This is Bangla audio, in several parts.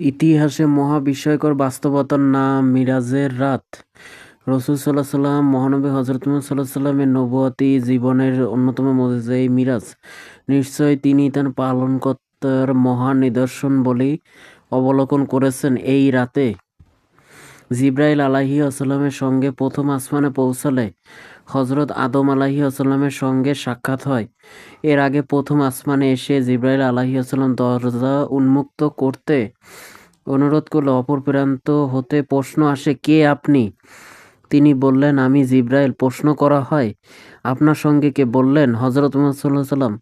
ইতিহাসে মহা বিস্ময়কর বাস্তবতার নাম মিরাজের রাত। রসুল সাল্লাহ সাল্লাম মহানবী হজরত সাল্লাহ সাল্লামের নবতী জীবনের অন্যতম মজা এই মিরাজ। নিশ্চয় তিনি তার পালনকর্তার মহান নিদর্শন বলেই অবলোকন করেছেন এই রাতে। জিব্রাইল আলাহি আসাল্লামের সঙ্গে প্রথম আসমানে পৌঁছালে হজরত আদম আলাহি আসাল্লামের সঙ্গে সাক্ষাৎ হয়। এর আগে প্রথম আসমানে এসে জিব্রাইল আলাহি আসাল্লাম দরজা উন্মুক্ত করতে অনুরোধ করলে অপর প্রান্ত হতে প্রশ্ন আসে, কে আপনি? তিনি বললেন, আমি জিব্রাইল, প্রশ্ন করা হয়? আপনার সঙ্গে কে বললেন? হজরত মোহাম্মদ সাল্লাম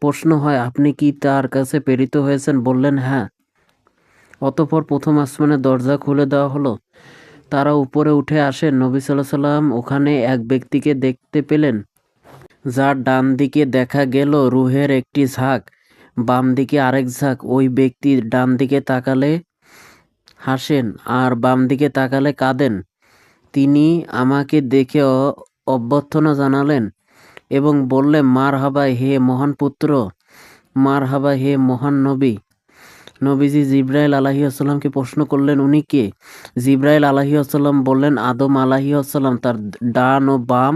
প্রশ্ন হয়, আপনি কি তার কাছে প্রেরিত হয়েছেন? বললেন হ্যাঁ। অতপর প্রথম আসমানের দরজা খুলে দেওয়া হলো। তারা উপরে উঠে আসেন নবী সাল্লাহ সাল্লাম ওখানে এক ব্যক্তিকে দেখতে পেলেন, যার ডান দিকে দেখা গেল রুহের একটি ঝাঁক, বাম দিকে আরেক ঝাঁক। ওই ব্যক্তি ডান দিকে তাকালে হাসেন আর বাম দিকে তাকালে কাঁদেন। তিনি আমাকে দেখে অভ্যর্থনা জানালেন এবং বললেন মার হাবাই হে মহান পুত্র মার হাবা হে মহান নবী। নবীজি জিব্রাইল আলাহি আসাল্লামকে প্রশ্ন করলেন, উনি কে? জিব্রাইল আলাহি আসাল্লাম বললেন, আদম আলাহি আসাল্লাম তার ডান ও বাম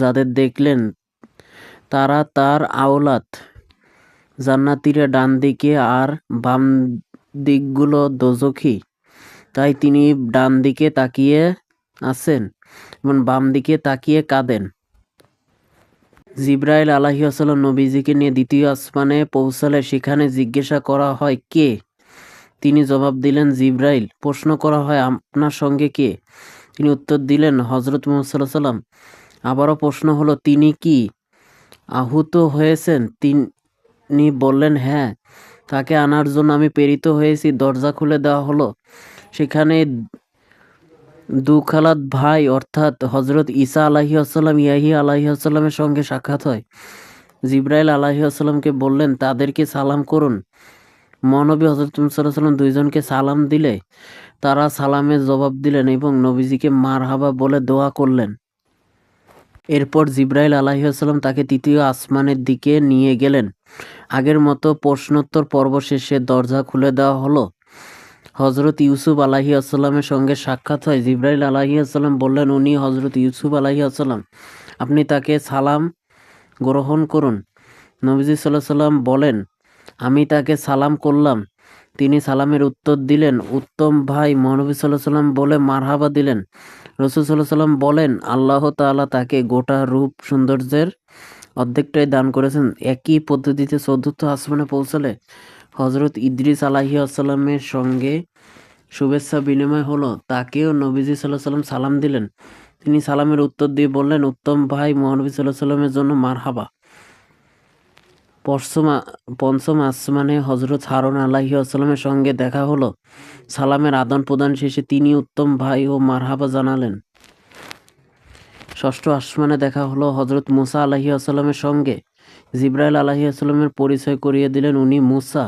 যাদের দেখলেন, তারা তার আওলাত জান্নাতিরা ডান দিকে আর বাম দিকগুলো দোজখী। তাই তিনি ডান দিকে তাকিয়ে আছেন এবং বাম দিকে তাকিয়ে কাঁদেন। জিব্রাইল আলাহি আসাল্লাম নবীজিকে নিয়ে দ্বিতীয় আসমানে পৌঁছালে সেখানে জিজ্ঞাসা করা হয়, কে? তিনি জবাব দিলেন, জিব্রাইল। প্রশ্ন করা হয়, আপনার সঙ্গে কে? তিনি উত্তর দিলেন হজরত মোহাম্মদ সাল্লাম আবারও প্রশ্ন হলো, তিনি কি? আহুত হয়েছেন? তিনি বললেন হ্যাঁ তাকে আনার জন্য আমি প্রেরিত হয়েছি, দরজা খুলে দেওয়া হলো। সেখানে দুখালাত ভাই, অর্থাৎ হজরত ঈসা আলাহি আসসালাম, ইয়াহি আলাহি আসসালামের সঙ্গে সাক্ষাৎ হয়। জিব্রাইল আলাহি আসসালামকে বললেন, তাদেরকে সালাম করুন। মহানবী হজরত সাল্লাম দুইজনকে সালাম দিলে, তারা সালামের জবাব দিলেন এবং নবীজিকে মারহাবা বলে দোয়া করলেন। এরপর জিব্রাইল আলাহিসাল্লাম তাকে তৃতীয় আসমানের দিকে নিয়ে গেলেন। আগের মতো প্রশ্নোত্তর পর্ব শেষে দরজা খুলে দেওয়া হলো। হজরত ইউসুফ আলাহি আসসালামের সঙ্গে সাক্ষাৎ হয়। জিব্রাইল আলাহি আসসালাম বললেন, উনি হজরত ইউসুফ আলাহি আসসালাম, আপনি তাকে সালাম গ্রহণ করুন। নবীজি সাল্লাহ সাল্লাম বলেন, আমি তাকে সালাম করলাম। তিনি সালামের উত্তর দিলেন। উত্তম ভাই মহানবী সাল্লাহ সাল্লাম বলে মারহাবা দিলেন। রসুল সাল্লাহ সাল্লাম বলেন, আল্লাহ তাআলা তাকে গোটা রূপ সৌন্দর্যের অর্ধেকটাই দান করেছেন। একই পদ্ধতিতে চতুর্থ আসমানে পৌঁছালে হজরত ইদ্রিস আলাহি আসসালামের সঙ্গে শুভেচ্ছা বিনিময় হলো, তাকেও নবীজি সাল্লাহ সাল্লাম সালাম দিলেন। তিনি সালামের উত্তর দিয়ে বললেন, উত্তম ভাই, মহানবী সাল্লাহ সাল্লামের জন্য মারহাবা। পঞ্চম আ- পঞ্চম আসমানে হজরত হারুন আলাহি আসসালামের সঙ্গে দেখা হলো। সালামের আদান প্রদান শেষে তিনি উত্তম ভাই ও মারহাবা জানালেন। ষষ্ঠ আসমানে দেখা হলো হজরত মুসা আলাহি আসসালামের সঙ্গে। জিব্রাইল আলাহি আসসালামের পরিচয় করিয়ে দিলেন উনি মুসা।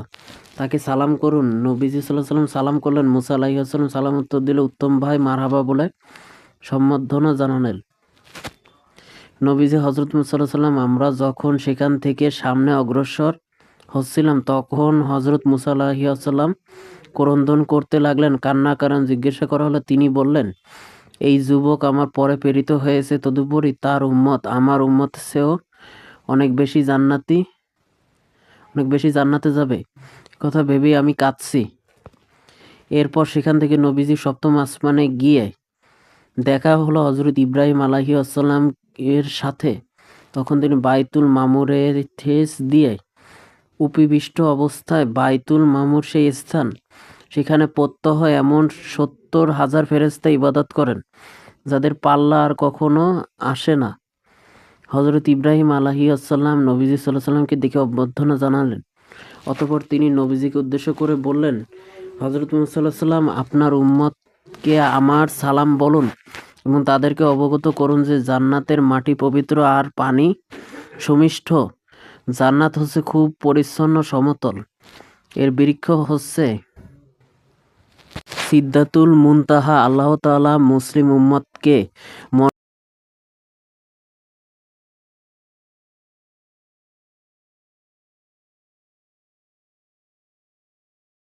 তাকে সালাম করুন। নবীজি সাল্লাহ সাল্লাম সালাম করলেন, মুসা আলাহি আসসালাম সালাম উত্তর দিলে উত্তম ভাই মারহাবা বলে সম্বর্ধনা জানালেন। নবীজি হজরত মুসাল্লাহ সাল্লাম আমরা যখন সেখান থেকে সামনে অগ্রসর হচ্ছিলাম, তখন হজরত মুসা আলাহিসাল্লাম ক্রন্দন করতে লাগলেন। কান্না কারণ জিজ্ঞাসা করা হলে, তিনি বললেন, এই যুবক আমার পরে প্রেরিত হয়েছে, তদুপরি তার উম্মত, আমার উম্মত সেও অনেক বেশি জান্নাতি, অনেক বেশি জান্নাতে যাবে। কথা ভেবে আমি কাঁদছি। এরপর সেখান থেকে নবীজি সপ্তম আসমানে গিয়ে দেখা হলো হজরত ইব্রাহিম আলাহি আসসালাম এর সাথে। তখন তিনি বাইতুল মামুরের ঠেস দিয়ে উপবিষ্ট অবস্থায় বাইতুল মামুর সেই স্থান, সেখানে প্রত্যহ এমন সত্তর হাজার ফেরেস্তা ইবাদত করেন, যাদের পাল্লা আর কখনো আসে না। হজরত ইব্রাহিম আলাহি আসসালাম নবীজি সাল্লাহ সাল্লামকে দেখে অভ্যর্থনা জানালেন। অতপর তিনি নবীজিকে উদ্দেশ্য করে বললেন হজরত মুহাম্মদ সাল্লাহ সাল্লাম আপনার উম্মতকে আমার সালাম বলুন এবং তাদেরকে অবগত করুন যে জান্নাতের মাটি পবিত্র আর পানি সুমিষ্ঠ জান্নাত হচ্ছে খুব পরিচ্ছন্ন সমতল। এর বৃক্ষ হচ্ছে সিদ্ধাতুল মুনতাহা। আল্লাহ তাআলা মুসলিম উম্মতকে